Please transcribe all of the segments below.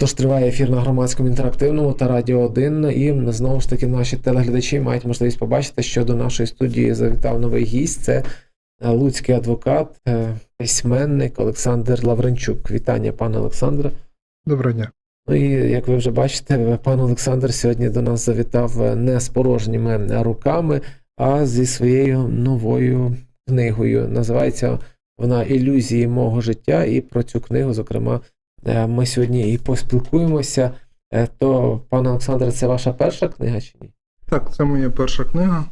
Тож триває ефір на громадському інтерактивному та Радіо 1. І знову ж таки наші телеглядачі мають можливість побачити, що до нашої студії завітав новий гість. Це е, луцький адвокат, е, письменник Олександр Лавренчук. Вітання, пане Олександре. Доброго дня. Ну і як ви вже бачите, пан Олександр сьогодні до нас завітав е, не з порожніми руками, а зі своєю новою книгою. Називається вона Ілюзії мого життя. І про цю книгу, зокрема, ми сьогодні і поспілкуємося. Е, То, пане Олександре, це ваша перша книга чи ні? Так, це моя перша книга.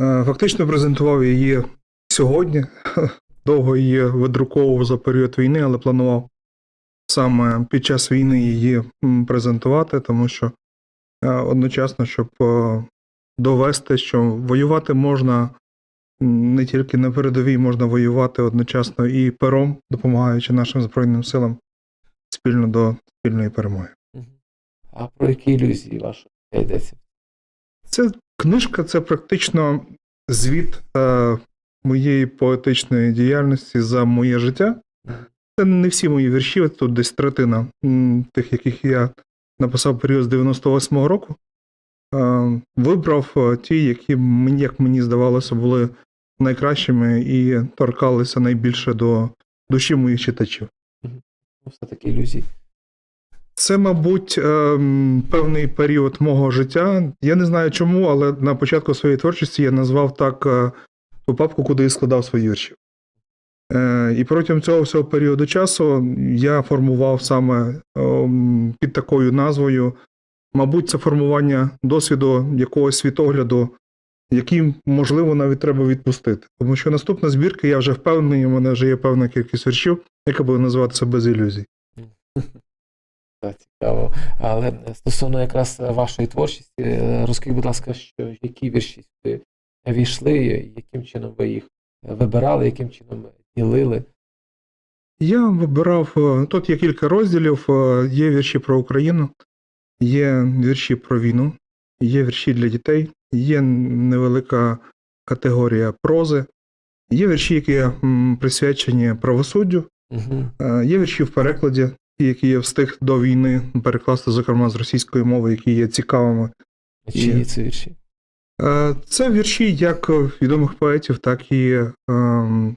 Е, Фактично презентував її сьогодні. Довго її видруковував за період війни, але планував саме під час війни її презентувати, тому що е, одночасно, щоб е, довести, що воювати можна не тільки на передовій, можна воювати одночасно і пером, допомагаючи нашим Збройним силам спільно до спільної перемоги. А про які ілюзії ваша йдеться? Це книжка це практично звіт е, моєї поетичної діяльності за моє життя. Це не всі мої вірші, тут десь третина тих, яких я написав період з 98-го року. Е, вибрав е, ті, які як мені здавалося, були найкращими і торкалися найбільше до душі моїх читачів. Ну, Все-таки ілюзії. Це, мабуть, ем, певний період мого життя. Я не знаю чому, але на початку своєї творчості я назвав так е, ту папку, куди я складав свої вірші. Е, І протягом цього всього періоду часу я формував саме ем, під такою назвою. Мабуть, це формування досвіду якогось світогляду, який, можливо, навіть треба відпустити. Тому що наступна збірка, я вже впевнений, у мене вже є певна кількість віршів, яка буде називатися без ілюзій. Цікаво. Але стосовно якраз вашої творчості, е, розкажіть, будь ласка, що які вірші сюди війшли, яким чином ви їх вибирали, яким чином ділили? Я вибирав е, тут є кілька розділів. е, Є вірші про Україну, є вірші про війну, є вірші для дітей, є невелика категорія прози, є вірші, які присвячені правосуддю, Угу. е, є вірші в перекладі, які я встиг до війни перекласти, зокрема з російської мови, які є цікавими. Чиї Є. це вірші? Е, Це вірші як відомих поетів, так і ем,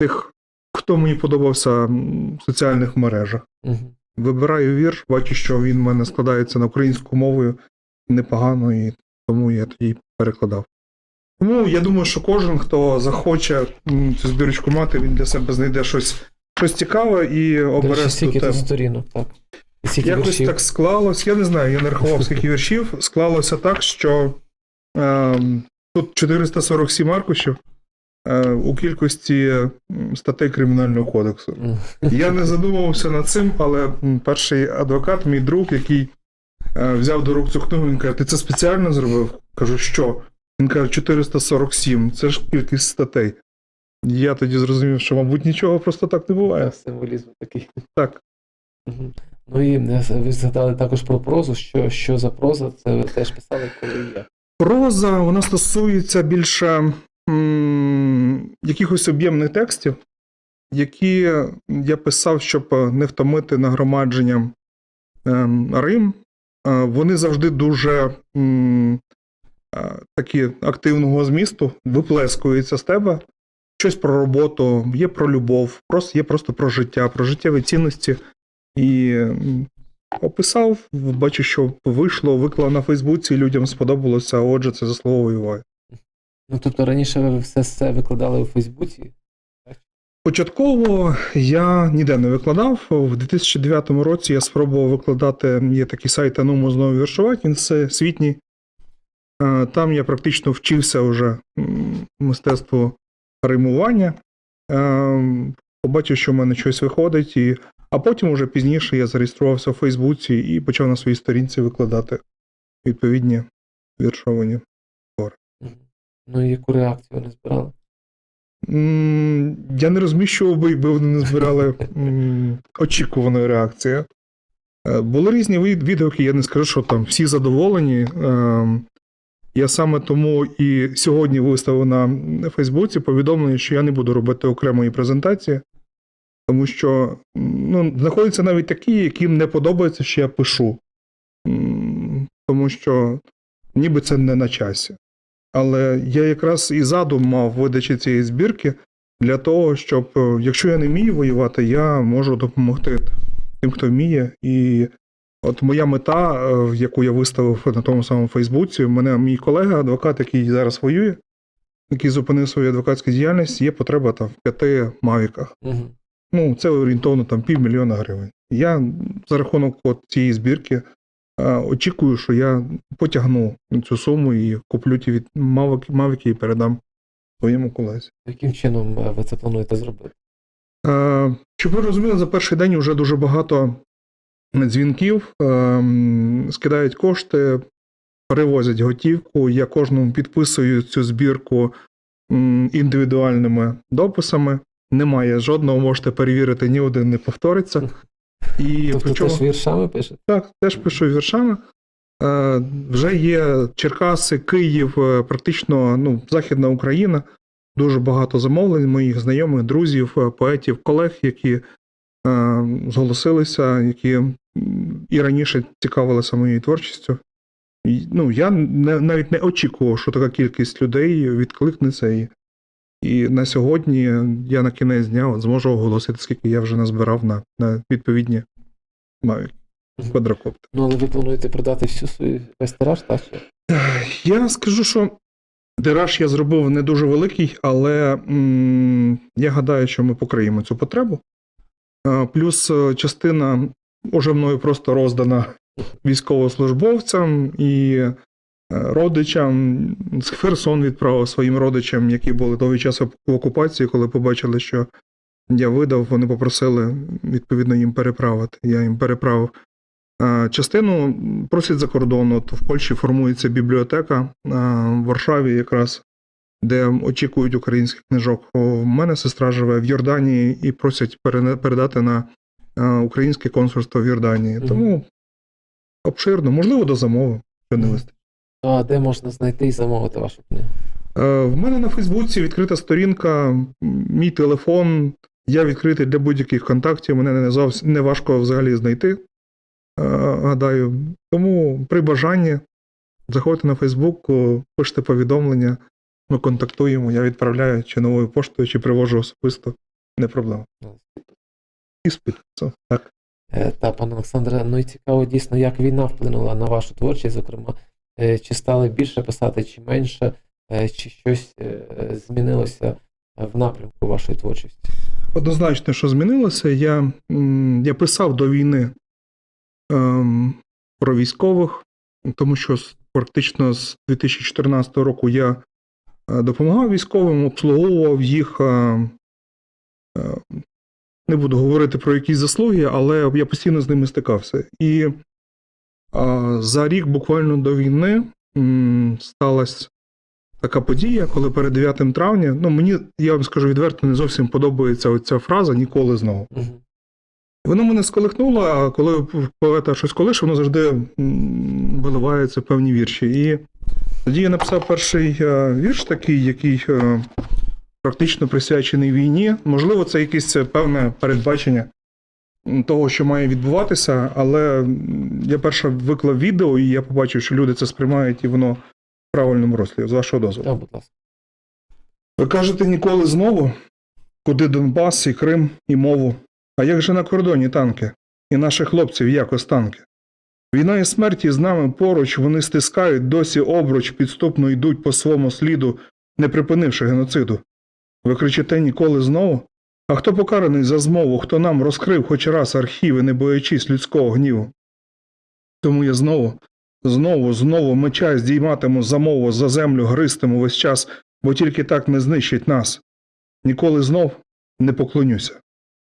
тих, хто мені подобався в соціальних мережах. Угу. Вибираю вірш, бачу, що він в мене складається на українську мовою непогано, і тому я тоді перекладав. Тому я думаю, що кожен, хто захоче цю збірочку мати, він для себе знайде щось, щось цікаве і обере тему. тут сторінок, так. Скільки Якось віршів? так склалось, я не знаю, я не рахував скільки віршів. Склалося так, що е, тут 447 аркушів е, у кількості статей Кримінального кодексу. Я не задумувався над цим, але перший адвокат, мій друг, який взяв до рук цю книгу, він каже: Ти це спеціально зробив? Кажу, що? Він каже, 447, це ж кількість статей. Я тоді зрозумів, що, мабуть, нічого просто так не буває. Так, Символізм такий. Так. Ну і е, ви згадали також про прозу. Що, що за проза? Це ви теж писали, коли є. Проза вона стосується більше м, якихось об'ємних текстів, які я писав, щоб не втомити нагромадженням ем, Рим. Е, Вони завжди дуже е, такі активного змісту, виплескуються з тебе. Щось про роботу, є про любов, є просто про життя, про життєві цінності. І описав, бачу, що вийшло, виклав на Фейсбуці, людям сподобалося, отже, це заслуговує. Ну тобто раніше ви все це викладали у Фейсбуці. Початково я ніде не викладав. В 2009 році я спробував викладати. Є такий сайт Анумо знову віршувати, він всесвітній. Е, Там я практично вчився вже мистецтву римування. Е, Побачив, що в мене щось виходить, і... а потім, уже пізніше, я зареєструвався в Фейсбуці і почав на своїй сторінці викладати відповідні віршовані. Мгм. Ну і яку реакцію вони збирали? Я не розміщував би, якби вони не збирали очікуваної реакції. Е, Були різні від- відгуки, я не скажу, що там всі задоволені. Ем, Я саме тому і сьогодні виставив на Фейсбуці повідомлення, що я не буду робити окремої презентації. Тому що ну, знаходяться навіть такі, яким не подобається, що я пишу. Тому що ніби це не на часі. Але я якраз і задум мав видачі цієї збірки для того, щоб, е, якщо я не вмію воювати, я можу допомогти тим, хто вміє. І от моя мета, е, яку я виставив на тому самому Фейсбуці, мене мій колега, адвокат, який зараз воює, який зупинив свою адвокатську діяльність, є потреба там в п'яти мавіках. Угу. Ну, це орієнтовно там півмільйона гривень. Я за рахунок от цієї збірки очікую, що я потягну цю суму і куплю ті від мавики, мавики і передам своєму колезі. Яким чином е, ви це плануєте зробити? Щоб ви розуміли, за перший день вже дуже багато дзвінків, е, скидають кошти, перевозять готівку. Я кожному підписую цю збірку індивідуальними дописами. Немає жодного, можете перевірити, ні один не повториться. І тобто причому, теж віршами пишете? так, теж пишу віршами. Е, вже є Черкаси, Київ, е, практично ну, Західна Україна. Дуже багато замовлень моїх знайомих, друзів, е, поетів, колег, які е, зголосилися, які і раніше цікавилися моєю творчістю. І, ну, я не, навіть не очікував, що така кількість людей відкликнеться. І, і на сьогодні я на кінець дня от зможу оголосити, скільки я вже назбирав на, на відповідні Mavic квадрокоптер. Ну, але ви плануєте продати всю свою весь тираж, так? Я скажу, що тираж я зробив не дуже великий, але м, я гадаю, що ми покриємо цю потребу. Плюс е, частина уже мною просто роздана військовослужбовцям і родичам. З Херсон відправив своїм родичам, які були довгий час в окупації, коли побачили, що я видав, вони попросили відповідно їм переправити. Я їм переправив. Частину просять за кордон. От в Польщі формується бібліотека в Варшаві, якраз де очікують українських книжок. У мене сестра живе в Йорданії і просять передати на українське консульство в Йорданії. Тому обширно, можливо, до замови, що не Мгм. А де можна знайти і замовити вашу книгу? Е, В мене на Фейсбуці відкрита сторінка, мій телефон. Я відкритий для будь-яких контактів. Мене не зовсім не важко взагалі знайти. е, Гадаю. Тому при бажанні заходьте на Фейсбук, пишете повідомлення, ми контактуємо, я відправляю чи новою поштою, чи привожу особисто. Не проблема. Іспит. Це так. Е, Та, пане Олександре, ну і цікаво дійсно, як війна вплинула на вашу творчість, зокрема, чи стали більше писати, чи менше, Е, чи щось е, змінилося в напрямку вашої творчості? Однозначно, що змінилося. Я, я писав до війни ем, про військових, тому що практично з 2014 року я е, допомагав військовим, обслуговував їх. е, е, не буду говорити про якісь заслуги, але я постійно з ними стикався. І е, за рік буквально до війни сталася така подія, коли перед 9 травня, ну мені, я вам скажу відверто, не зовсім подобається оця фраза ніколи знову. Мгм. Воно мене сколихнуло, а коли поета щось колиш, воно завжди виливається в певні вірші. І тоді я написав перший е, вірш такий, який е, практично присвячений війні. Можливо, це якесь е, певне передбачення того, що має відбуватися, але я перше виклав відео, і я побачив, що люди це сприймають, і воно в правильному рослі, з вашого дозволу. Так, будь ласка. Ви кажете ніколи знову, куди Донбас і Крим і мову. А як же на кордоні танки? І наших хлопців як останки? Війна і смерті з нами поруч вони стискають, досі обруч підступно йдуть по своєму сліду, не припинивши геноциду. Ви кричите ніколи знову? А хто покараний за змову, хто нам розкрив хоч раз архіви, не боячись людського гніву? Тому я знову, знову, знову меча здійматиму замову, за землю гристиму весь час, бо тільки так не знищить нас. Ніколи знов не поклонюся.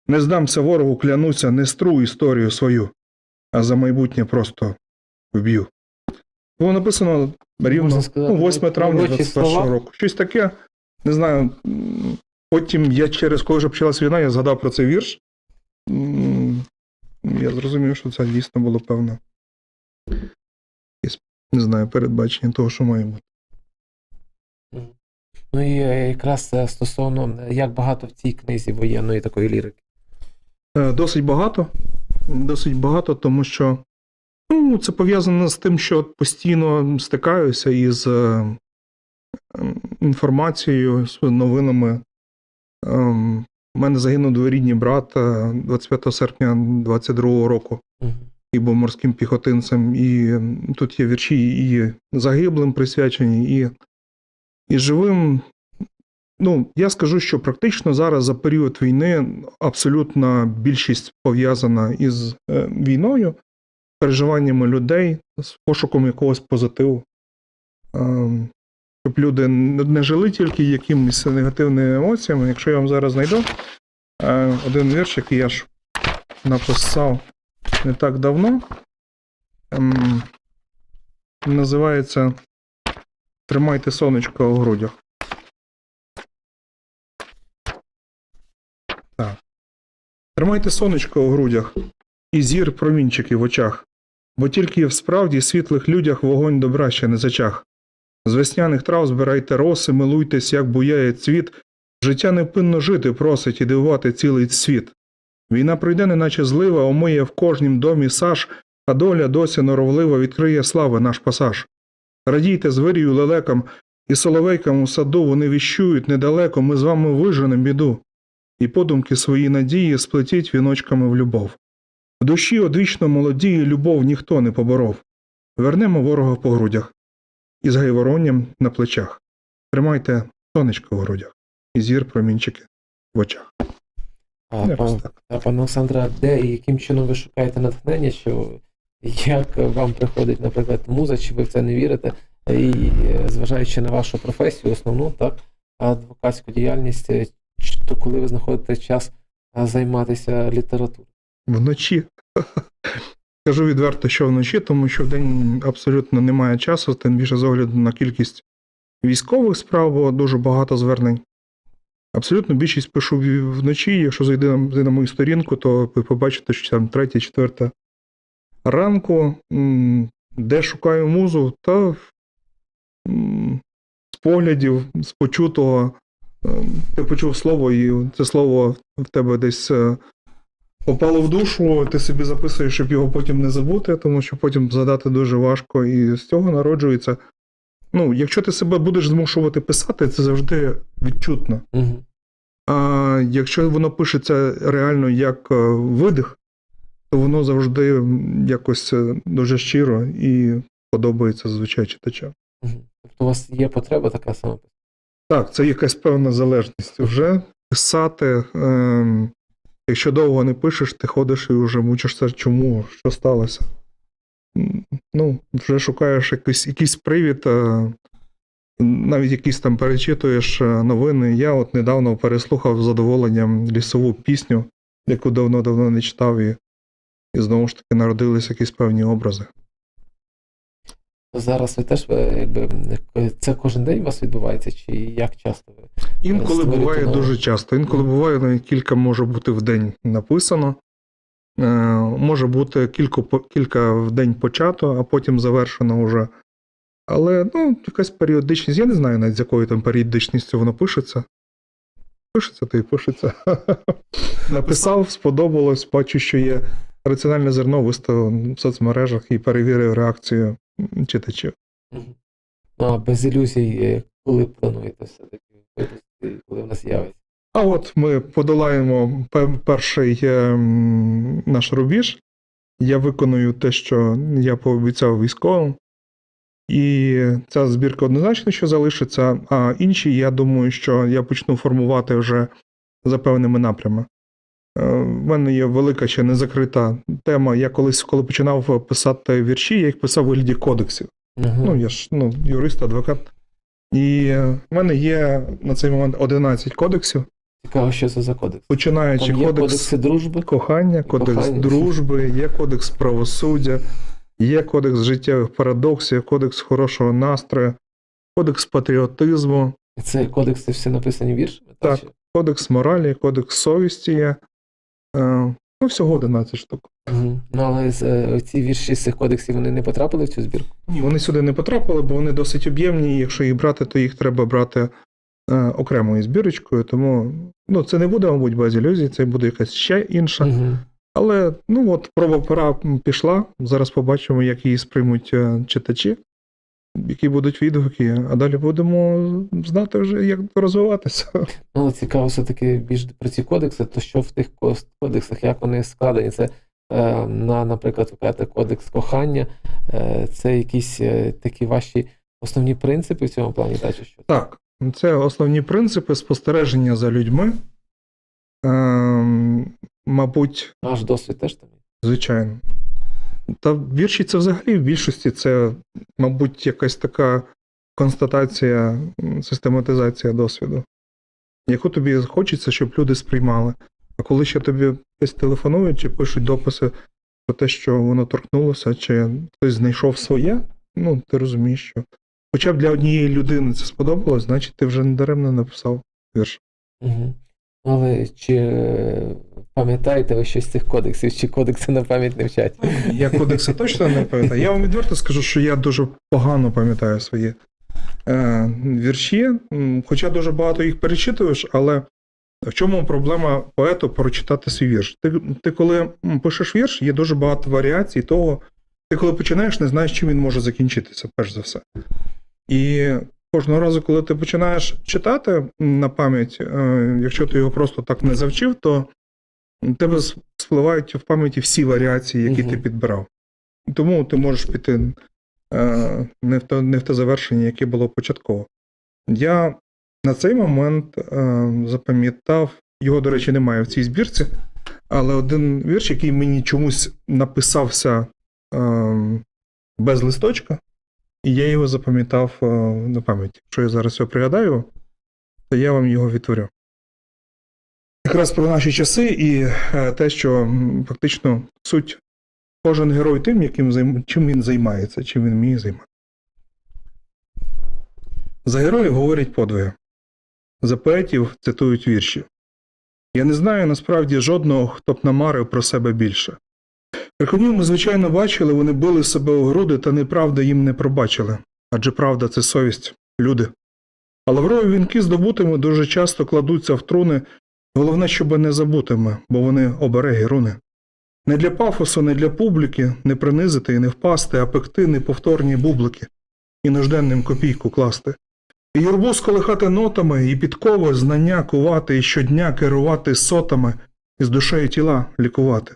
Не здамся ворогу, клянуся, не стру історію свою, а за майбутнє просто вб'ю. Було написано рівно сказати, ну, 8 травня пророчі 21 року. Щось таке, не знаю. Потім я через коли вже почалась війна, я згадав про цей вірш. Я зрозумів, що це дійсно було певно. якесь, Не знаю, передбачення того, що має бути. Ну і е, якраз е, стосовно, як багато в цій книзі воєнної такої лірики. Е, Досить багато. Досить багато, тому що ну, це пов'язано з тим, що постійно стикаюся із ем, інформацією, з новинами. Ем, У мене загинув дворідній брат е, 25 серпня 22 року Мгм. і був морським піхотинцем. І тут є вірші і загиблим присвячені, і, і живим. Ну, я скажу, що практично зараз за період війни абсолютна більшість пов'язана із е, війною, переживаннями людей, з пошуком якогось позитиву. Щоб люди не жили тільки якимись негативними емоціями. Якщо я вам зараз знайду е, один вірш, який я ж написав не так давно. Ем, називається Тримайте сонечко у грудях. Так. Тримайте сонечко у грудях і зір промінчики в очах, бо тільки в справді світлих людях вогонь добра ще не зачах. З весняних трав збирайте роси, милуйтесь, як буяє цвіт. Життя невпинно жити просить і дивувати цілий світ. Війна пройде, неначе злива, омиє в кожнім домі саж, а доля досі норовлива відкриє слави наш пасаж. Радійте звирію лелекам і соловейкам у саду вони віщують недалеко, ми з вами виженем біду. І подумки свої надії сплетіть віночками в любов. В душі одвічно молодії любов ніхто не поборов. Вернемо ворога по грудях із гайворонням на плечах. Тримайте сонечко в грудях і зір промінчики в очах. А, Якось пан, а, пане Олександре, де і яким чином ви шукаєте натхнення, що як вам приходить, наприклад, муза, чи ви в це не вірите? І е, зважаючи на вашу професію, основну, так, адвокатську діяльність, е, то коли ви знаходите час займатися літературою? Вночі. Скажу відверто, що вночі, тому що вдень абсолютно немає часу, тим більше з огляду на кількість військових справ, бо дуже багато звернень. Абсолютно більшість пишу вночі. Якщо зайти на, на мою сторінку, то ви побачите, що там третя, четверта ранку. Де шукаю музу, та з поглядів, з почутого. Ем, Ти почув слово, і це слово в тебе десь е, попало в душу, ти собі записуєш, щоб його потім не забути, тому що потім згадати дуже важко, і з цього народжується. Ну, якщо ти себе будеш змушувати писати, це завжди відчутно. Угу. А якщо воно пишеться реально як е, видих, то воно завжди якось е, дуже щиро і подобається зазвичай читачам. Угу. Тобто у вас є потреба така сама? Так, це якась певна залежність. Вже писати, ем, якщо довго не пишеш, ти ходиш і вже мучишся, чому, що сталося. Ну, вже шукаєш якийсь, якийсь привід, е, навіть якісь там перечитуєш е, новини. Я от недавно переслухав з задоволенням лісову пісню, яку давно-давно не читав, і, і знову ж таки народились якісь певні образи. Зараз ви теж е, якби е, це кожен день у вас відбувається, чи як часто ви? Інколи буває нове. дуже часто. Інколи буває навіть кілька може бути в день написано. Е, може бути кілька, кілька в день почато, а потім завершено вже. Але ну, якась періодичність. Я не знаю навіть з якою там періодичністю воно пишеться. Пишеться, то і пишеться. Написав, сподобалось, бачу, що є раціональне зерно, виставив в соцмережах і перевірив реакцію читачів. Ну, а без ілюзій, е, коли плануєте все-таки випустити, коли вона з'явиться? А от ми подолаємо перший е, наш рубіж. Я виконую те, що я пообіцяв військовим. І ця збірка однозначно, що залишиться, а інші, я думаю, що я почну формувати вже за певними напрямами. Е, В мене є велика ще незакрита тема. Я колись, коли починав писати вірші, я їх писав у вигляді кодексів. Угу. Ну, я ж ну, юрист, адвокат. І в мене є на цей момент 11 кодексів. Цікаво, що це за кодекс. Починаючи Там є кодекс кодекси дружби. кохання, кодекс Кохання. дружби, є кодекс правосуддя, є кодекс життєвих парадоксів, кодекс хорошого настрою, кодекс патріотизму, Це кодекси всі написані віршами? Так. чи- кодекс моралі, кодекс совісті є. Е, Ну, всього 11 штук. Ну, але з, е, ці вірші з цих кодексів вони не потрапили в цю збірку? Ні, вони сюди не потрапили, бо вони досить об'ємні, і якщо їх брати, то їх треба брати е, окремою збірочкою, тому Ну, це не буде, мабуть, без ілюзій, це буде якась ще інша. Угу. Але ну от проба пера пішла. Зараз побачимо, як її сприймуть читачі, які будуть відгуки, а далі будемо знати вже, як розвиватися. Ну, цікаво все-таки більш про ці кодекси, то що в тих кодексах, як вони складені? Це, е, на, наприклад, ви кодекс кохання, е, це якісь е, такі ваші основні принципи в цьому плані, та, чи що? Так, це основні принципи спостереження за людьми. Ем, мабуть, Наш досвід теж там звичайно. Та вірші це взагалі в більшості це, мабуть, якась така констатація, систематизація досвіду, яку тобі хочеться, щоб люди сприймали. А коли ще тобі десь телефонують чи пишуть дописи про те, що воно торкнулося, чи хтось знайшов своє, ну ти розумієш, що хоча б для однієї людини це сподобалось, значить ти вже не даремно написав вірш. Угу. Але чи пам'ятаєте ви щось з цих кодексів, чи кодекси на пам'ять не вчать? Я кодекси точно не пам'ятаю. Я вам відверто скажу, що я дуже погано пам'ятаю свої е, вірші, хоча дуже багато їх перечитуєш, але в чому проблема поету прочитати свій вірш? Ти, ти коли пишеш вірш, є дуже багато варіацій того. Ти коли починаєш, не знаєш, чим він може закінчитися, перш за все. І кожного разу, коли ти починаєш читати на пам'ять, е, якщо ти його просто так не завчив, то у тебе спливають в пам'яті всі варіації, які Мгм. ти підбирав. Тому ти можеш піти е, не, в те, не в те завершення, яке було початково. Я на цей момент е, запам'ятав, його, до речі, немає в цій збірці, але один вірш, який мені чомусь написався е, без листочка, і я його запам'ятав е, на пам'ять. Якщо я зараз його пригадаю, то я вам його відтворю. Якраз про наші часи і е, те, що фактично суть кожен герой тим, яким чим він займається, чим він вміє займатися. За героїв говорять подвиги, за поетів цитують вірші. Я не знаю насправді жодного, хто б намарив про себе більше. Брехунів ми, звичайно, бачили, вони били себе у груди, та неправда їм не пробачили. Адже правда це совість, люди. А лаврові вінки здобутими дуже часто кладуться в труни, головне, щоби не забутими, бо вони обереги руни. Не для пафосу, не для публіки, не принизити і не впасти, а пекти неповторні бублики, і нужденним копійку класти. І юрбу сколихати нотами, і підкови знання кувати, і щодня керувати сотами, і з душею тіла лікувати.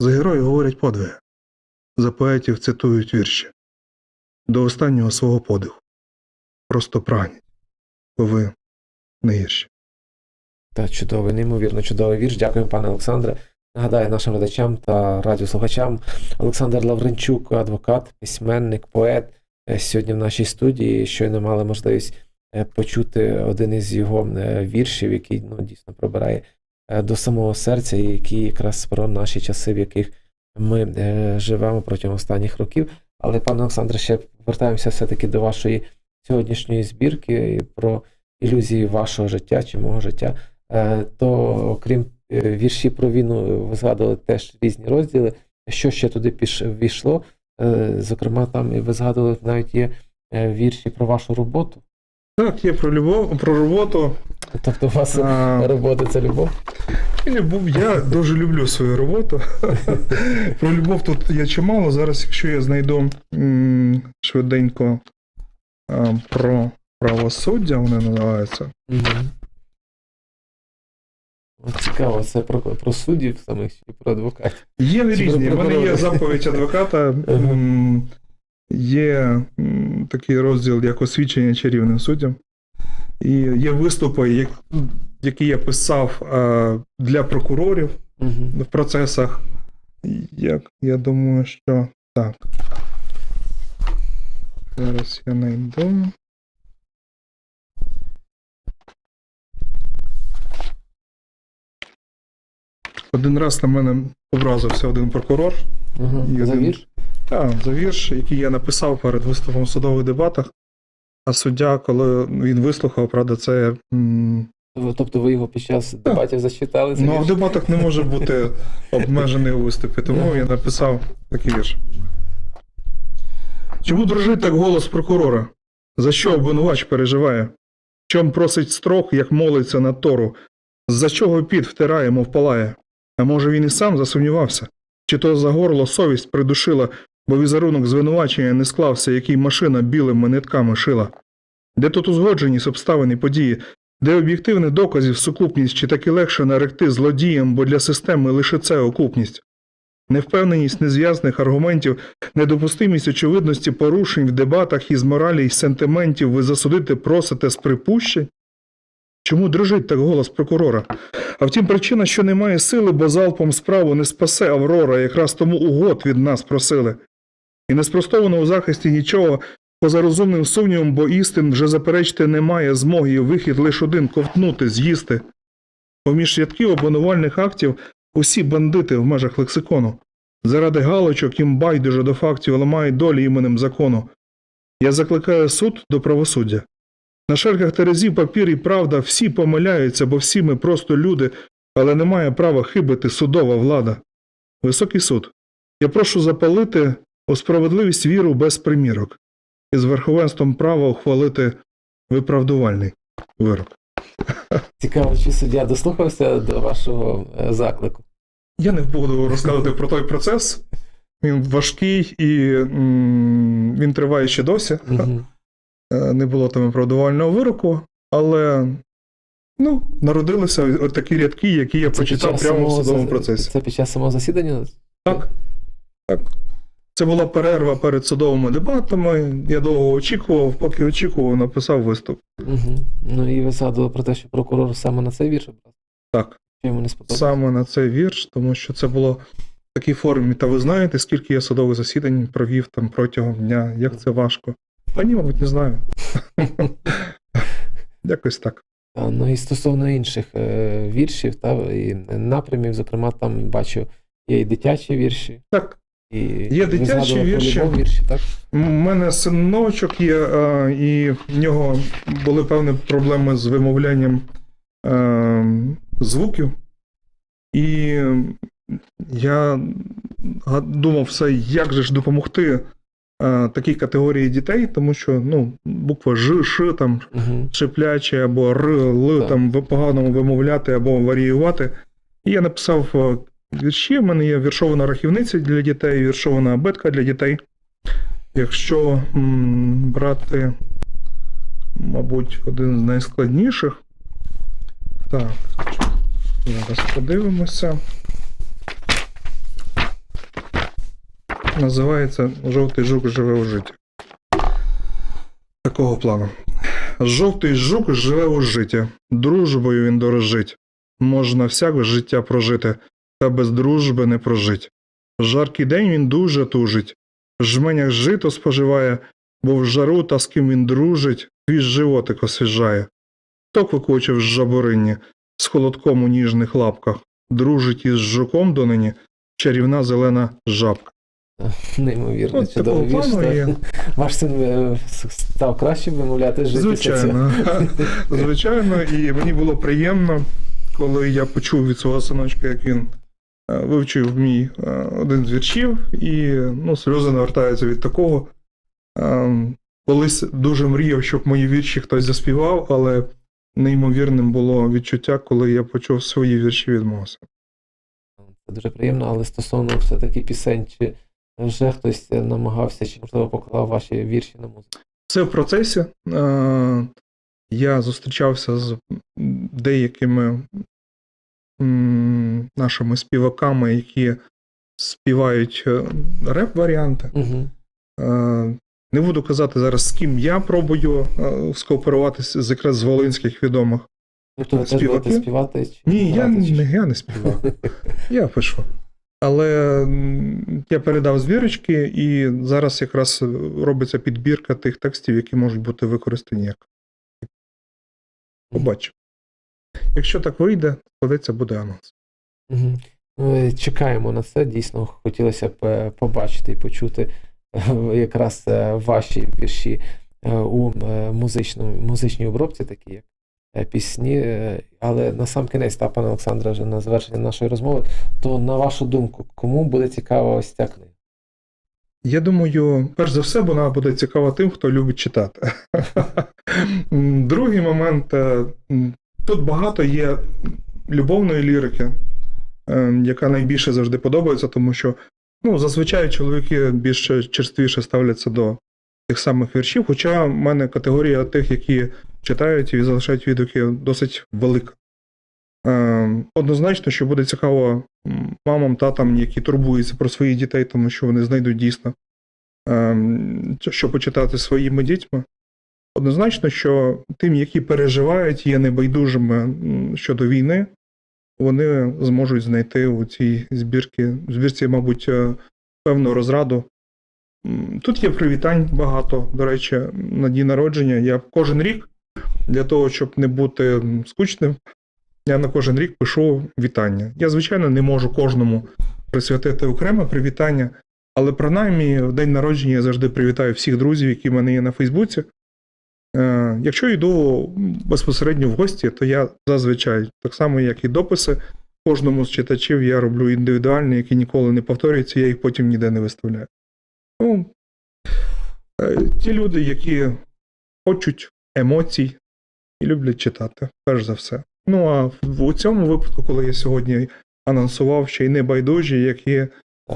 За героїв говорять подвиги, за поетів цитують вірші. До останнього свого подиху. Просто прагніть, бо ви не гірші. Та чудовий, неймовірно чудовий вірш. Дякую, пане Олександре. Нагадаю нашим глядачам та радіослухачам. Олександр Лавренчук, адвокат, письменник, поет. е, Сьогодні в нашій студії щойно мали можливість е, почути один із його е, віршів, який ну, дійсно пробирає до самого серця, і який якраз про наші часи, в яких ми живемо протягом останніх років. Але, пане Олександре, ще повертаємося все-таки до вашої сьогоднішньої збірки про ілюзії вашого життя чи мого життя. Е, То, окрім е, вірші про війну, ви згадували теж різні розділи. Що ще туди війшло? Е, Зокрема, там і ви згадували навіть є е, вірші про вашу роботу. Так, є про любов, про роботу. Тобто, у вас А, робота це любов? Любов, я дуже люблю свою роботу. Про любов тут є чимало. Зараз, якщо я знайду м, швиденько а, про правосуддя, вони називаються. Цікаво, це про, про суддів самих чи про адвокатів. Є різні. У мене є заповідь адвоката. Є такий розділ, як освічення чарівним суддям. І є виступи, як- які я писав а, для прокурорів. В процесах. Як я думаю, що так. Зараз я знайду. Один раз на мене образився один прокурор. Угу. Є За вірш? Так, за вірш, який я написав перед виступом в судових дебатах. А суддя, коли він вислухав, правда, це. Тобто ви його під час дебатів зачитали? Ну, а в дебатах не може бути обмежений у виступі, тому я написав такий вірш. Чому дрожить так голос прокурора? За що обвинувач переживає? Чом просить строк, як молиться на тору? За чого піт втирає, мов палає? А може він і сам засумнівався? Чи то за горло совість придушила, бо візерунок звинувачення не склався, який машина білими нитками шила? Де тут узгодженість обставин і події? Де об'єктивних доказів сукупність, чи таки легше наректи злодієм, бо для системи лише це окупність? Невпевненість незв'язних аргументів, недопустимість очевидності порушень в дебатах із моралі й сентиментів ви засудити просите з припущень? Чому дрожить так голос прокурора? А втім, причина, що немає сили, бо залпом справу не спасе Аврора, якраз тому угод від нас просили. І не спростовано у захисті нічого, поза розумним сумнівом, бо істин вже заперечити немає змоги, і вихід лише один ковтнути, з'їсти. Поміж рядків обвинувальних актів усі бандити в межах лексикону. Заради галочок їм байдуже до фактів ламають долі іменем закону. Я закликаю суд до правосуддя. На шерхах терезів папір і правда всі помиляються, бо всі ми просто люди, але немає права хибити судова влада. Високий суд. Я прошу запалити у справедливість віру без примірок і з верховенством права ухвалити виправдувальний вирок. Цікаво, чи суддя дослухався до вашого е, заклику. Я не буду розказувати про той процес. Він важкий і м, він триває ще досі. Е, Не було там виправдувального вироку, але ну, народилися от такі рядки, які я Це почитав прямо в судовому процесі. Це під час самого засідання? Так. Так. Це була перерва перед судовими дебатами. Я довго очікував, поки очікував, написав виступ. Угу. Ну і ви згадували про те, що прокурор саме на цей вірш обрав. Так. Що йому не сподобалося? Саме на цей вірш, тому що це було в такій формі. Та ви знаєте, скільки я судових засідань провів там протягом дня, як це важко. Та ні, мабуть, не знаю. Якось так. Ну і стосовно інших е, віршів та і напрямів, зокрема, там бачу, є і дитячі вірші, Так, і Є дитячі вірші. вірші, так? У мене синочок є, е, і в нього були певні проблеми з вимовлянням е, звуків. І я думав все, як же ж допомогти такій категорії дітей, тому що ну, буква Ж, Ш там Угу. шипляче або Р, Л Так. там по-ганому вимовляти або варіювати. І я написав е, вірші. У мене є віршована рахівниця для дітей, віршована абетка для дітей. Якщо м, брати, мабуть, один з найскладніших. Так, зараз подивимося. Називається Жовтий жук живе у житті. Такого плану. Жовтий жук живе у житті, дружбою він дорожить. Можна всяке життя прожити, та без дружби не прожить. Жаркий день він дуже тужить, в жменях жито споживає, бо в жару та з ким він дружить, твій животик освіжає. Ток викоче в жаборині, з холодком у ніжних лапках, дружить із жуком донині, чарівна зелена жабка. Неймовірно, От чудовий вірш. так. Ваш син е, став краще вимовляти жити. Звичайно. Звичайно, і мені було приємно, коли я почув від свого синочка, як він е, вивчив мій е, один з віршів, і ну, сльози навертаються від такого. Колись дуже мріяв, щоб мої вірші хтось заспівав, але неймовірним було відчуття, коли я почув свої вірші від мого сина. Це дуже приємно, але стосовно все-таки пісень, чи вже хтось е, намагався, чи можливо поклав ваші вірші на музику? Це в процесі. Е, Я зустрічався з деякими нашими співаками, які співають е, реп-варіанти. Угу. Не буду казати зараз, з ким я пробую скооперуватися з якраз з волинських відомих. Тобто ви теж будете співати? Чи Ні, я, чи не, я не співав. Я пишу. Але я передав збірочки, і зараз якраз робиться підбірка тих текстів, які можуть бути використані як. Побачимо. Якщо так вийде, складеться буде анонс. Ну, е, Чекаємо на це. Дійсно, хотілося б е, побачити і почути е, якраз ваші вірші у музичному, музичній обробці, такі як пісні. Е, Але на сам кінець, та, пане Олександре, вже на завершення нашої розмови, то на вашу думку, кому буде цікава ось ця книга? Я думаю, перш за все, вона буде цікава тим, хто любить читати. Другий момент. е, Тут багато є любовної лірики, е, яка найбільше завжди подобається, тому що ну, зазвичай чоловіки більш черствіше ставляться до тих самих віршів. Хоча в мене категорія тих, які читають і залишають відгуки, досить велика. Е, Однозначно, що буде цікаво мамам, татам, які турбуються про своїх дітей, тому що вони знайдуть дійсно, ем, що почитати своїми дітьми. Однозначно, що тим, які переживають, є небайдужими щодо війни, вони зможуть знайти у цій збірці, збірці, мабуть, е, певну розраду. Тут є привітань багато. До речі, на дні народження. Я кожен рік для того, щоб не бути скучним, я на кожен рік пишу вітання. Я, звичайно, не можу кожному присвятити окреме привітання, але принаймні в день народження я завжди привітаю всіх друзів, які в мене є на Фейсбуці. Е, Якщо йду безпосередньо в гості, то я зазвичай, так само як і дописи, кожному з читачів я роблю індивідуальні, які ніколи не повторюються, я їх потім ніде не виставляю. Ну, е, ті люди, які хочуть емоцій і люблять читати, перш за все. Ну а в цьому випадку, коли я сьогодні анонсував ще й небайдужі, які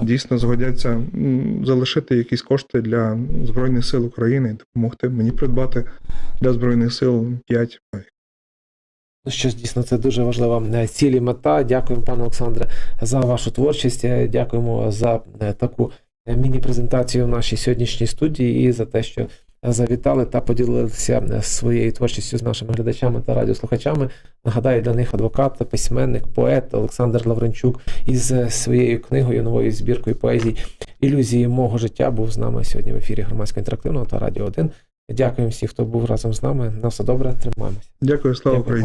дійсно згодяться залишити якісь кошти для Збройних сил України і допомогти мені придбати для Збройних сил 5 Ну що ж, дійсно, це дуже важлива е, ціль і мета. Дякуємо, пане Олександре, за вашу творчість. Е, Дякуємо за е, таку е, міні-презентацію в нашій сьогоднішній студії і за те, що завітали та поділилися е, своєю творчістю з нашими глядачами та радіослухачами. Нагадаю, для них адвокат, письменник, поет Олександр Лавренчук із е, своєю книгою, новою збіркою поезій Ілюзії мого життя був з нами сьогодні в ефірі громадського інтерактивного та радіо 1. Дякуємо всім, хто був разом з нами. На все добре, тримаємося. Дякую, слава. Україні.